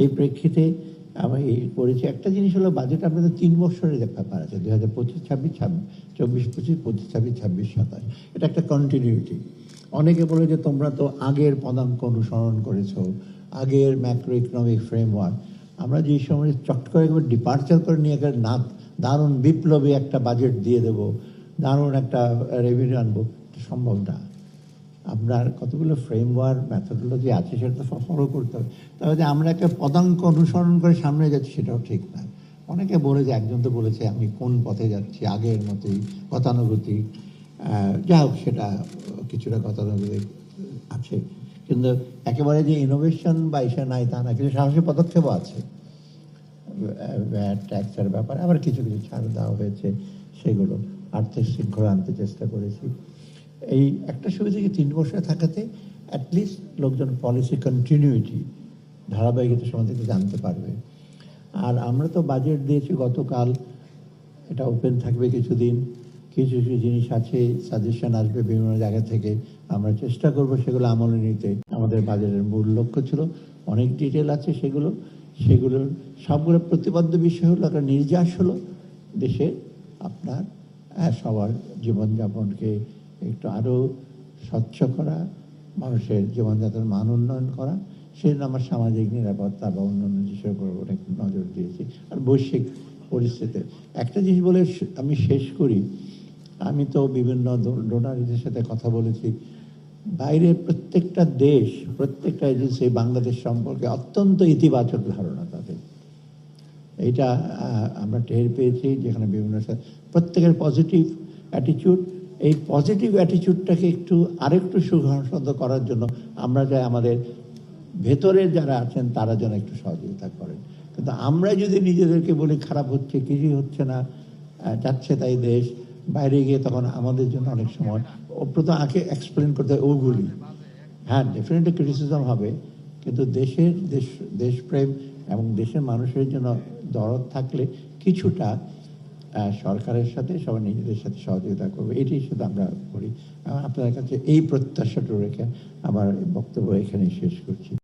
এই প্রেক্ষিতে আমি এই করেছি। একটা জিনিস হলো বাজেট, আপনাদের তিন বছরের ব্যাপার আছে দুই হাজার পঁচিশ, ছাব্বিশ ছাব্বিশ, চব্বিশ, পঁচিশ পঁচিশ, ছাব্বিশ ছাব্বিশ, সাতাশ। এটা একটা কন্টিনিউটি অনেকে বলে যে তোমরা তো আগের পদাঙ্ক অনুসরণ করেছ, আগের ম্যাক্রো ইকোনমিক ফ্রেমওয়ার্ক আমরা যে সময় চট করে একবার ডিপার্চার করে নিয়ে একেবারে না দারুণ বিপ্লবী একটা বাজেট দিয়ে দেব, দারুণ একটা রেভিনিউ আনব সম্ভব না। আপনার কতগুলো ফ্রেমওয়ার্ক ম্যাথোডোলজি আছে সেটা তো ফলো করতে হবে। তবে যে আমরা একটা পদাঙ্ক অনুসরণ করে সামনে যাচ্ছি, সেটাও ঠিক না। অনেকে বলে যে, একজন তো বলেছে, আমি কোন পথে যাচ্ছি, আগের মতোই গতানুগতিক। যা হোক, সেটা কিছুটা গতানুগতিক আছে। কিন্তু একেবারে যে ইনোভেশন বা ইসে নাই তা না কিছু সাহসী পদক্ষেপও আছে। ট্যাক্সের ব্যাপারে আবার কিছু কিছু ছাড় দেওয়া হয়েছে, সেগুলো আর্থিক শৃঙ্খলা আনতে চেষ্টা করেছি। এই একটা সুবিধা তিন বছরে থাকাতে অ্যাটলিস্ট লোকজন পলিসি কন্টিনিউটি ধারাবাহিকতা সম্বন্ধে জানতে পারবে। আর আমরা তো বাজেট দিয়েছি, গতকাল এটা ওপেন থাকবে কিছুদিন। কিছু কিছু জিনিস আছে সাজেশন আসবে বিভিন্ন জায়গা থেকে। আমরা চেষ্টা করব সেগুলো আমলে নিতে। আমাদের বাজারের মূল লক্ষ্য ছিল অনেক ডিটেল আছে সেগুলো। সেগুলোর সবগুলো প্রতিপাদ্য বিষয় হলো, একটা নির্যাস হলো দেশে আপনার সবার জীবনযাপনকে একটু আরও স্বচ্ছ করা, মানুষের জীবনযাত্রার মান উন্নয়ন করা সেই জন্য আমার সামাজিক নিরাপত্তা বা অন্যান্য বিষয়ের উপর অনেক নজর দিয়েছি। আর বৈশ্বিক পরিস্থিতি একটা জিনিস বলে আমি শেষ করি। আমি তো বিভিন্ন ডোনারদের সাথে কথা বলেছি। বাইরে প্রত্যেকটা দেশ, প্রত্যেকটা এজেন্সি বাংলাদেশ সম্পর্কে অত্যন্ত ইতিবাচক ধারণা তাদের। এইটা আমরা টের পেয়েছি যেখানে বিভিন্ন প্রত্যেকের পজিটিভ অ্যাটিটিউড এই পজিটিভ অ্যাটিটিউডটাকে একটু, আরেকটু সুঘাসন্ত করার জন্য আমরা চাই আমাদের ভেতরে যারা আছেন, তারা যেন একটু সহযোগিতা করেন। কিন্তু আমরা যদি নিজেদেরকে বলি, খারাপ হচ্ছে, কিছুই হচ্ছে না যাচ্ছে তাই দেশ, বাইরে গিয়ে তখন আমাদের জন্য অনেক সময়। প্রথম আগে এক্সপ্লেন করতে হয়, ওগুলি। হ্যাঁ ডেফিনেটলি ক্রিটিসিজম হবে, কিন্তু দেশের, দেশ, দেশপ্রেম এবং দেশের মানুষের জন্য দরদ থাকলে কিছুটা সরকারের সাথে সবাই নিজেদের সাথে সহযোগিতা করবে। এটাই শুধু আমরা করি। আপনাদের কাছে এই প্রত্যাশাটা রেখে আমার বক্তব্য এখানেই শেষ করছি।